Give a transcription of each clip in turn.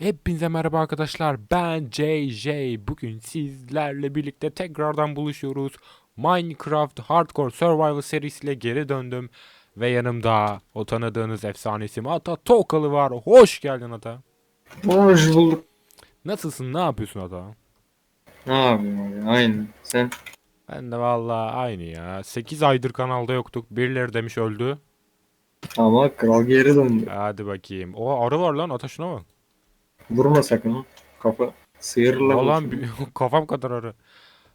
Hepinize merhaba arkadaşlar. Ben JJ. Bugün sizlerle birlikte tekrardan buluşuyoruz. Minecraft Hardcore Survival serisiyle geri döndüm. Ve yanımda o tanıdığınız efsane isim Ata Tokalı var. Hoş geldin Ata. Hoş bulduk. Nasılsın? Ne yapıyorsun Ata? Ne yapayım abi? Aynı. Sen? Ben de vallahi aynı ya. 8 aydır kanalda yoktuk. Birileri demiş öldü. Ama kral geri döndü. Hadi bakayım. O arı var lan. Ata şuna bak. Vurma sakın. ha. Kafa sıyırla. Bir- kafam kadar arı.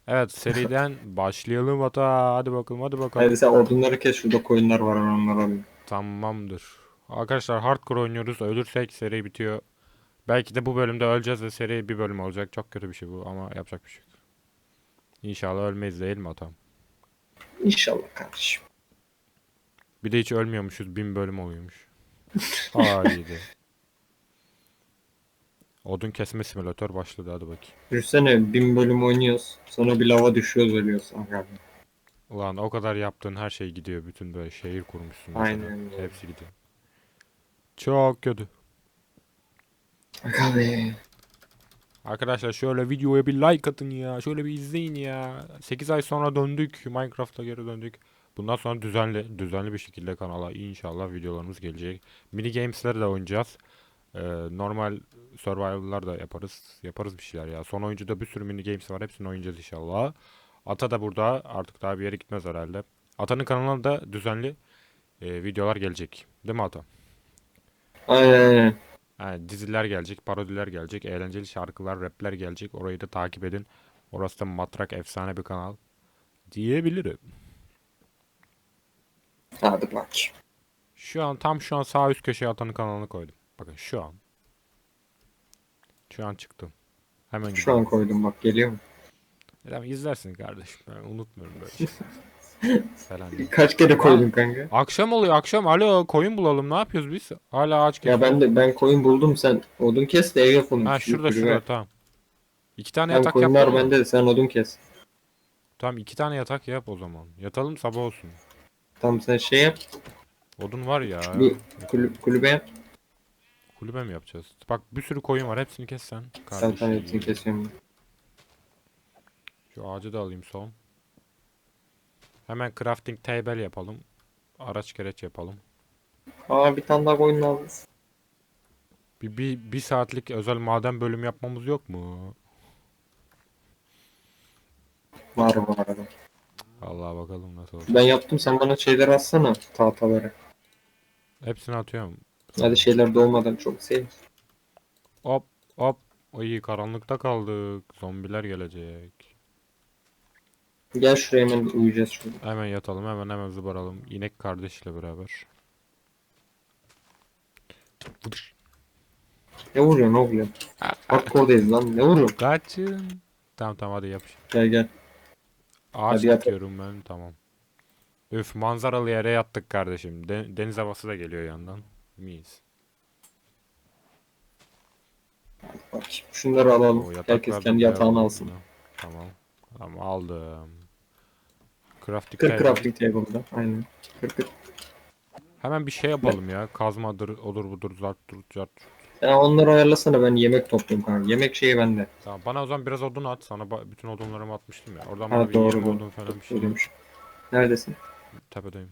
Evet seriden başlayalım Ata. Hadi bakalım hadi bakalım. Hadi sen odunları kes. Şurada koyunlar var. onları alayım. Tamamdır. Arkadaşlar hardcore oynuyoruz. Ölürsek seri bitiyor. Belki de bu bölümde öleceğiz ve seri bir bölüm olacak. Çok kötü bir şey bu ama yapacak bir şey yok. İnşallah ölmeyiz değil mi atam? İnşallah kardeşim. Bir de hiç ölmüyormuşuz. Bin bölüm oluyormuş. Haydi. Odun kesme simülatör başladı hadi bakayım. Düşünsene bin bölüm oynuyoruz. Sonra bir lava düşüyoruz ölüyoruz. Aga be. Ulan o kadar yaptığın her şey gidiyor. Bütün böyle şehir kurmuşsun. mesela. Aynen öyle. Hepsi gidiyor. Çok kötü. Be. Arkadaşlar şöyle videoya bir like atın ya. Şöyle bir izleyin ya. 8 ay sonra döndük. Minecraft'a geri döndük. Bundan sonra düzenli düzenli bir şekilde kanala inşallah videolarımız gelecek. Mini games'leri de oynayacağız. Ee, normal survival'lar da yaparız. Yaparız bir şeyler ya. Son oyuncuda bir sürü mini games var. Hepsini oynayacağız inşallah. Ata da burada. Artık daha bir yere gitmez herhalde. Ata'nın kanalına da düzenli e, videolar gelecek. Değil mi Ata? Aynen aynen. Yani diziler gelecek, parodiler gelecek, eğlenceli şarkılar, rapler gelecek. Orayı da takip edin. Orası da matrak efsane bir kanal diyebilirim. Hadi bak. Şu an tam şu an sağ üst köşeye atanın kanalını koydum. Bakın şu an. Şu an çıktım. Hemen Şu an koydum bak geliyor mu? Tamam izlersin kardeşim. Ben unutmuyorum böyle şey. Falan diye. Kaç kere koydum kanka? Akşam oluyor akşam. Alo koyun bulalım. Ne yapıyoruz biz? Hala ağaç Ya ben de ben koyun buldum sen odun kes de ev yapalım. Ha şurada Yürü şurada tamam. İki tane Hem yatak koyunlar yapalım. mı? bende de sen odun kes. Tamam iki tane yatak yap o zaman. Yatalım sabah olsun. Tamam sen şey yap. Odun var ya. Bir kulüp, kulübe yap. Kulübe mi yapacağız? Bak bir sürü koyun var. Hepsini kes sen. Sen Kardeşim. tane hepsini kesiyorum. Şu ağacı da alayım son. Hemen crafting table yapalım. Araç gereç yapalım. Aa bir tane daha koyun lazım. Bir, bir, bir saatlik özel maden bölüm yapmamız yok mu? Var var. var. Allah bakalım nasıl olacak. Ben yaptım sen bana şeyler atsana tahtaları. Hepsini atıyorum. Hadi şeyler doğmadan çok sev. Hop hop. İyi karanlıkta kaldık. Zombiler gelecek. Gel şuraya hemen uyuyacağız şurada. Hemen yatalım hemen hemen zıbaralım. İnek kardeşle beraber. Vıdış. Ne vuruyorsun oğlum? Bak oradayız lan ne vuruyorsun? Kaçın. Tamam tamam hadi yapış. Gel gel. Ağaç Hadi ben tamam. Üf manzaralı yere yattık kardeşim. De- deniz havası da geliyor yandan. Mis. Bak şunları alalım. O yataklar Herkes kendi yatağını alsın. Tamam. Tamam aldım. Crafting Kır table. crafting table'da. Aynen. Kır kır. Hemen bir şey yapalım ya. Kazmadır, olur budur, zart dur, zart. Sen onları ayarlasana ben yemek topluyorum kanka. Yemek şeyi bende. Tamam bana o zaman biraz odun at. Sana ba- bütün odunlarımı atmıştım ya. Oradan Ha, bana bir doğru, 20 doğru. odun falan bir şey. Neredesin? Tepedeyim.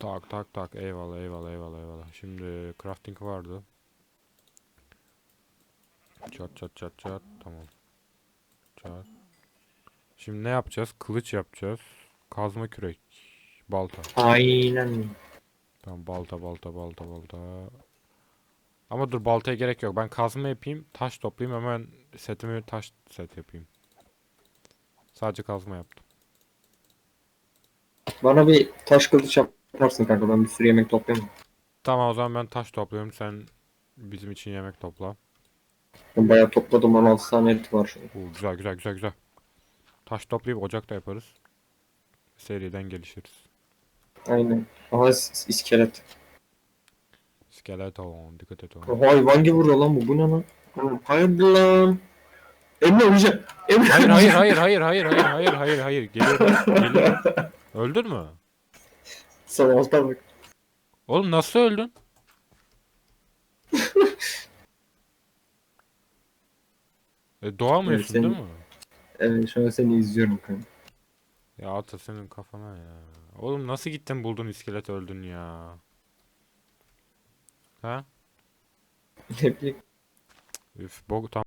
Tak tak tak eyvallah eyvallah eyvallah eyvallah. Şimdi crafting vardı. Çat çat çat çat tamam. Çat. Şimdi ne yapacağız? Kılıç yapacağız. Kazma kürek. Balta. Aynen. Tamam balta balta balta balta. Ama dur baltaya gerek yok. Ben kazma yapayım. Taş toplayayım. Hemen setimi taş set yapayım. Sadece kazma yaptım. Bana bir taş kılıç yaparsın kanka. Ben bir sürü yemek toplayayım. Tamam o zaman ben taş topluyorum. Sen bizim için yemek topla. Ben bayağı topladım 16 tane et var şu an. Oo, güzel güzel güzel güzel. Taş toplayıp ocak da yaparız. Seriden gelişiriz. Aynen. Aha is- iskelet. Skeleton dikkat et ona. Hayvan gibi vuruyor lan bu. Bu ne lan? Oğlum, lan? Emre uyuyacak. Emre Hayır hayır hayır hayır hayır hayır hayır hayır hayır. Geliyorum. Geliyorum. Öldün mü? Sol alta bak. Oğlum nasıl öldün? E, doğamıyorsun Evet, değil mi? Evet şu an seni izliyorum kanka. Ya ata senin kafana ya. Oğlum nasıl gittin buldun iskelet öldün ya? Ha? Ne bileyim. Üf bok tam